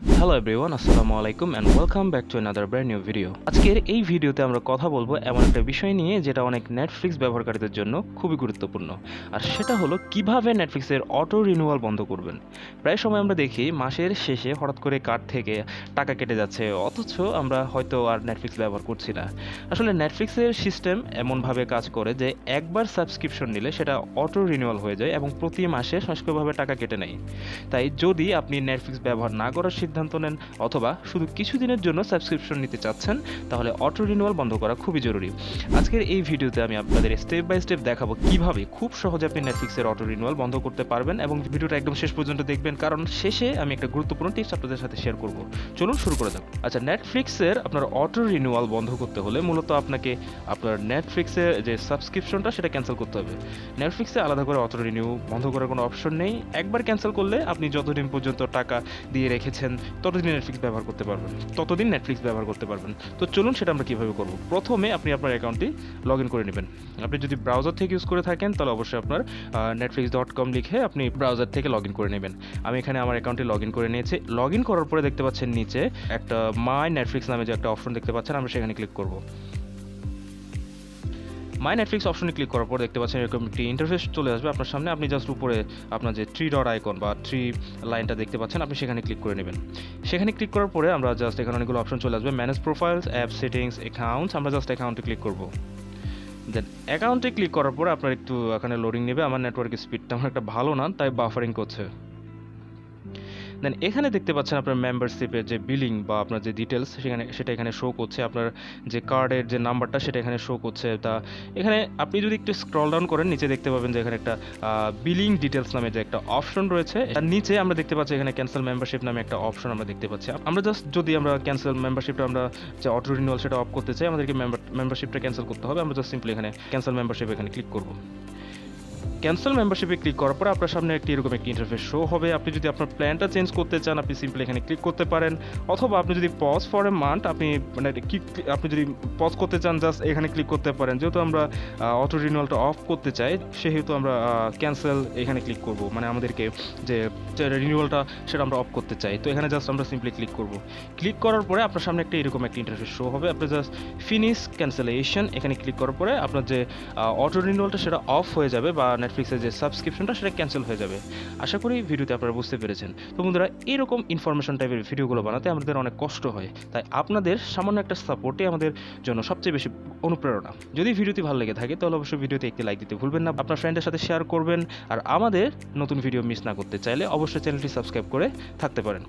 Hello everyone আসসালামু আলাইকুম and welcome back to another brand new video আজকের এই ভিডিওতে আমরা কথা বলব এমন একটা বিষয় নিয়ে যেটা অনেক নেটফ্লিক্স ব্যবহারকারীদের জন্য খুবই গুরুত্বপূর্ণ। আর সেটা হলো কীভাবে নেটফ্লিক্সের অটো রিনিউয়াল বন্ধ করবেন। প্রায় সময় আমরা দেখি মাসের শেষে হঠাৎ করে কার্ড থেকে টাকা কেটে যাচ্ছে, অথচ আমরা হয়তো আর নেটফ্লিক্স ব্যবহার করছি না। আসলে নেটফ্লিক্সের সিস্টেম এমনভাবে কাজ করে যে একবার সাবস্ক্রিপশন নিলে সেটা অটো রিনিউয়াল হয়ে যায় এবং প্রতি মাসে সংস্কৃতভাবে টাকা কেটে নেয়। তাই যদি আপনি নেটফ্লিক্স ব্যবহার না করার সিদ্ধান্ত নেন অথবা শুধু কিছুদিনের জন্য সাবস্ক্রিপশন নিতে চাচ্ছেন, তাহলে অটো রিনিউয়াল বন্ধ করা খুবই জরুরি। আজকের এই ভিডিওতে আমি আপনাদের স্টেপ বাই স্টেপ দেখাবো কীভাবে খুব সহজে আপনি নেটফ্লিক্সের অটো রিনিউয়াল বন্ধ করতে পারবেন এবং ভিডিওটা একদম শেষ পর্যন্ত দেখবেন, কারণ শেষে আমি একটা গুরুত্বপূর্ণ টিপস আপনাদের সাথে শেয়ার করব। চলুন শুরু করে যাক। আচ্ছা নেটফ্লিক্সের আপনার অটো রিনিউয়াল বন্ধ করতে হলে মূলত আপনাকে আপনার নেটফ্লিক্সের যে সাবস্ক্রিপশনটা সেটা ক্যান্সেল করতে হবে। নেটফ্লিক্সে আলাদা করে অটো রিনিউ বন্ধ করার কোনো অপশন নেই। একবার ক্যান্সেল করলে আপনি যতদিন পর্যন্ত টাকা দিয়ে রেখেছেন ততদিন নেটফ্লিক্স ব্যবহার করতে পারবেন, ততদিন নেটফ্লিক্স ব্যবহার করতে পারবেন। তো চলুন সেটা আমরা কীভাবে করব? প্রথমে আপনি আপনার অ্যাকাউন্টটি লগ ইন করে নেবেন। আপনি যদি ব্রাউজার থেকে ইউজ করে থাকেন, তাহলে অবশ্যই আপনার নেটফ্লিক্স ডট কম লিখে আপনি ব্রাউজার থেকে লগ ইন করে নেবেন। আমি এখানে আমার অ্যাকাউন্টে লগ ইন করে নিয়েছি। লগ ইন করার পরে দেখতে পাচ্ছেন নিচে একটা মাই নেটফ্লিক্স নামে যে একটা অপশন দেখতে পাচ্ছেন, আমরা সেখানে ক্লিক করব। মাই নেটফ্লিক্স অপশনে ক্লিক করার পর দেখতে পাচ্ছেন এরকম একটি ইন্টারফেস চলে আসবে আপনার সামনে। আপনি জাস্ট উপরে আপনার যে থ্রি ডট আইকন বা থ্রি লাইনটা দেখতে পাচ্ছেন, আপনি সেখানে ক্লিক করে নেবেন। সেখানে ক্লিক করার পরে আমরা জাস্ট এখানে অনেকগুলো অপশন চলে আসবে। Manage profiles app settings accounts আমরা জাস্ট অ্যাকাউন্টে ক্লিক করব। দেন অ্যাকাউন্টে ক্লিক করার পরে আপনার একটু এখানে লোডিং নেবে। আমার নেটওয়ার্কের স্পিডটা আমার একটা ভালো না, তাই বাফারিং করছে। দেন এখানে দেখতে পাচ্ছেন আপনার মেম্বারশিপের যে বিলিং বা আপনার যে ডিটেলস সেখানে, সেটা এখানে শো করছে। আপনার যে কার্ডের যে নাম্বারটা সেটা এখানে শো করছে। তা এখানে আপনি যদি একটু স্ক্রল ডাউন করেন, নিচে দেখতে পাবেন যে এখানে একটা বিলিং ডিটেলস নামে যে একটা অপশন রয়েছে। তার নিচে আমরা দেখতে পাচ্ছি এখানে ক্যান্সেল মেম্বারশিপ নামে একটা অপশন আমরা দেখতে পাচ্ছি। আমরা জাস্ট যদি আমরা ক্যান্সেল মেম্বারশিপটা আমরা যে অটো রিনিউয়াল সেটা অফ করতে চাই, আমাদেরকে মেম্বারশিপটা ক্যান্সেল করতে হবে। আমরা জাস্ট সিম্পলি এখানে ক্যান্সেল মেম্বারশিপ এখানে ক্লিক করব। ক্যান্সেল মেম্বারশিপে ক্লিক করার পরে আপনার সামনে একটি এরকম একটি ইন্টারফেস শো হবে। আপনি যদি আপনার প্ল্যানটা চেঞ্জ করতে চান, আপনি সিম্পলি এখানে ক্লিক করতে পারেন। অথবা আপনি যদি পজ ফর এ মান্থ আপনি মানে কি আপনি যদি পজ করতে চান জাস্ট এখানে ক্লিক করতে পারেন। যেহেতু আমরা অটো রিনিউয়ালটা অফ করতে চাই, সেহেতু আমরা ক্যান্সেল এখানে ক্লিক করব। মানে আমাদেরকে যে রিনিউয়ালটা সেটা আমরা অফ করতে চাই। তো এখানে জাস্ট আমরা সিম্পলি ক্লিক করব। ক্লিক করার পরে আপনার সামনে একটা এরকম একটা ইন্টারফেস শো হবে। আপনি জাস্ট ফিনিশ ক্যান্সেলেশন এখানে ক্লিক করার পরে আপনার যে অটো রিনিউয়ালটা সেটা অফ হয়ে যাবে বা নেটফ্লিক্সের যে সাবস্ক্রিপশনটা সেটা ক্যান্সেল হয়ে যাবে। আশা করি ভিডিওতে আপনারা বুঝতে পেরেছেন। তো বন্ধুরা, এরকম ইনফরমেশন টাইপের ভিডিওগুলো বানাতে আমাদের অনেক কষ্ট হয়। তাই আপনাদের সামান্য একটা সাপোর্টে আমাদের জন্য সবচেয়ে বেশি অনুপ্রেরণা। যদি ভিডিওটি ভালো লেগে থাকে, তাহলে অবশ্যই ভিডিওতে একটি লাইক দিতে ভুলবেন না। আপনার ফ্রেন্ডের সাথে শেয়ার করবেন। আর আমাদের নতুন ভিডিও মিস না করতে চাইলে অবশ্যই চ্যানেলটি সাবস্ক্রাইব করে থাকতে পারেন।